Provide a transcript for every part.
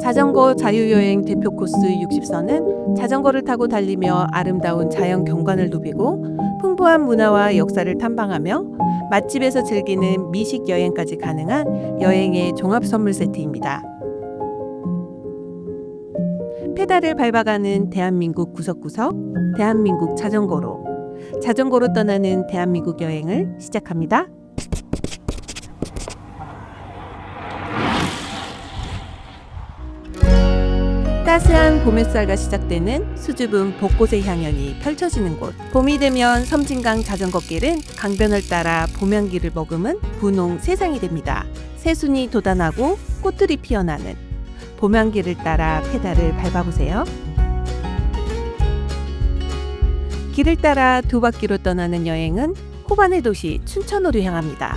자전거 자유여행 대표 코스 60선은 자전거를 타고 달리며 아름다운 자연 경관을 누비고 풍부한 문화와 역사를 탐방하며 맛집에서 즐기는 미식 여행까지 가능한 여행의 종합 선물 세트입니다. 페달을 밟아가는 대한민국 구석구석, 대한민국 자전거로 자전거로 떠나는 대한민국 여행을 시작합니다. 따스한 봄 햇살과 시작되는 수줍은 벚꽃의 향연이 펼쳐지는 곳. 봄이 되면 섬진강 자전거길은 강변을 따라 봄향기를 머금은 분홍 세상이 됩니다. 새순이 돋아나고 꽃들이 피어나는 봄향기를 따라 페달을 밟아보세요. 길을 따라 두 바퀴로 떠나는 여행은 호반의 도시 춘천으로 향합니다.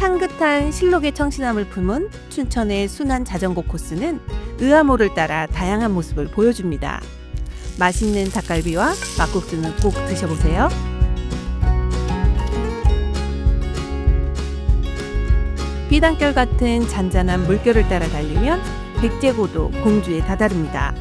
향긋한 실록의 청신함을 품은 춘천의 순한 자전거 코스는 의암호를 따라 다양한 모습을 보여줍니다. 맛있는 닭갈비와 막국수는 꼭 드셔보세요. 비단결 같은 잔잔한 물결을 따라 달리면 백제고도 공주에 다다릅니다.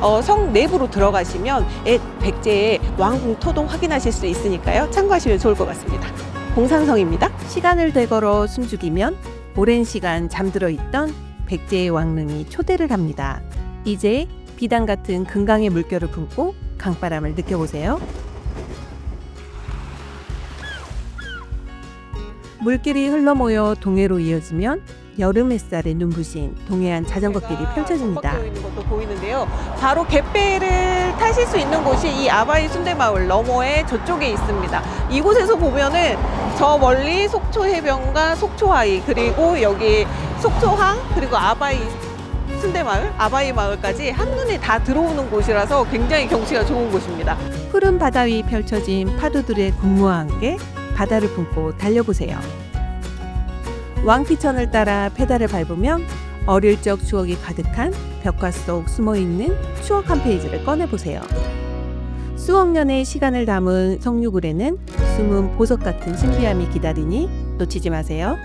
어, 성 내부로 들어가시면 애- 백제의 왕궁 토동 확인하실 수 있으니까요. 참고하시면 좋을 것 같습니다. 공산성입니다. 시간을 되걸어 숨죽이면 오랜 시간 잠들어 있던 백제의 왕릉이 초대를 합니다. 이제 비단 같은 금강의 물결을 품고 강바람을 느껴보세요. 물길이 흘러모여 동해로 이어지면 여름 햇살에 눈부신 동해안 자전거길이 펼쳐집니다. 있는 것도 보이는데요. 바로 갯배를 타실 수 있는 곳이 이 아바이 순대마을 너머에 저쪽에 있습니다. 이곳에서 보면은 저 멀리 속초 해변과 속초하이 그리고 여기 속초항 그리고 아바이 순대마을, 아바이 마을까지 한눈에 다 들어오는 곳이라서 굉장히 경치가 좋은 곳입니다. 푸른 바다 위 펼쳐진 파도들의 군무와 함께 바다를 품고 달려보세요. 왕피천을 따라 페달을 밟으면 어릴 적 추억이 가득한 벽화 속 숨어 있는 추억 한 페이지를 꺼내보세요. 수억 년의 시간을 담은 성류굴에는 숨은 보석 같은 신비함이 기다리니 놓치지 마세요.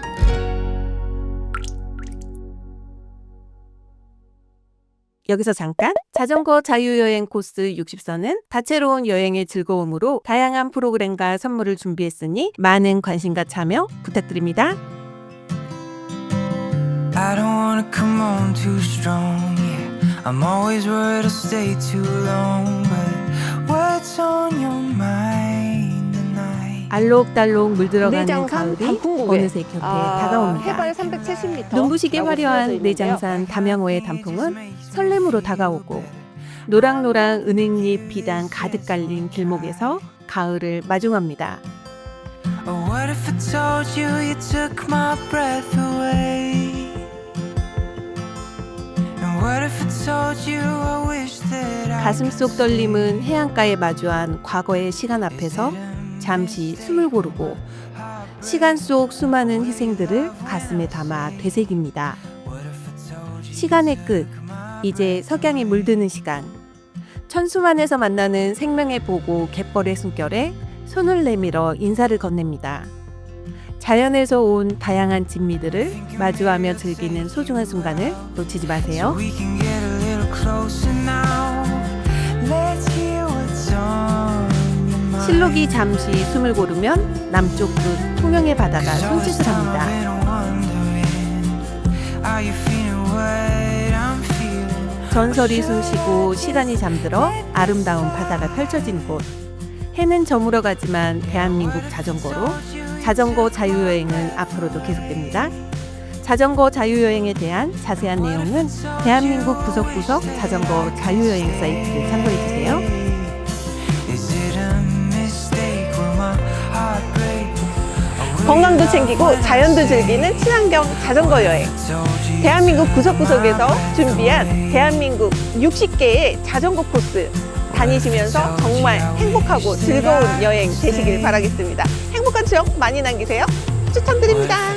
여기서 잠깐 자전거 자유여행 코스 60선은 다채로운 여행의 즐거움으로 다양한 프로그램과 선물을 준비했으니 많은 관심과 참여 부탁드립니다. I don't wanna come on too strong. I'm always worried I'll stay too long, 알록달록 물들어가는 내장산 가을이 단풍국에 어느새 곁에 아, 다가옵니다. 해발 370m. 눈부시게 화려한 내장산 담양호의 단풍은 설렘으로 다가오고 노랑노랑 은행잎 비단 가득 깔린 길목에서 가을을 마중합니다. Oh, what if I told you you took my breath away? 가슴 속 떨림은 해안가에 마주한 과거의 시간 앞에서 잠시 숨을 고르고 시간 속 수많은 희생들을 가슴에 담아 되새깁니다. 시간의 끝, 이제 석양이 물드는 시간. 천수만에서 만나는 생명의 보고 갯벌의 숨결에 손을 내밀어 인사를 건넵니다. 자연에서 온 다양한 진미들을 마주하며 즐기는 소중한 순간을 놓치지 마세요. 실록이 잠시 숨을 고르면 남쪽 끝 통영의 바다가 손짓을 합니다. 전설이 숨쉬고 시간이 잠들어 아름다운 바다가 펼쳐진 곳. 해는 저물어 가지만 대한민국 자전거로 자전거 자유여행은 앞으로도 계속됩니다. 자전거 자유여행에 대한 자세한 내용은 대한민국 구석구석 자전거 자유여행 사이트를 참고해 주세요. Is it a mistake? Will my heart break? 건강도 챙기고 자연도 즐기는 친환경 자전거 여행. 대한민국 구석구석에서 준비한 대한민국 60개의 자전거 코스 다니시면서 정말 행복하고 즐거운 여행 되시길 바라겠습니다. 행복한 추억 많이 남기세요. 추천드립니다.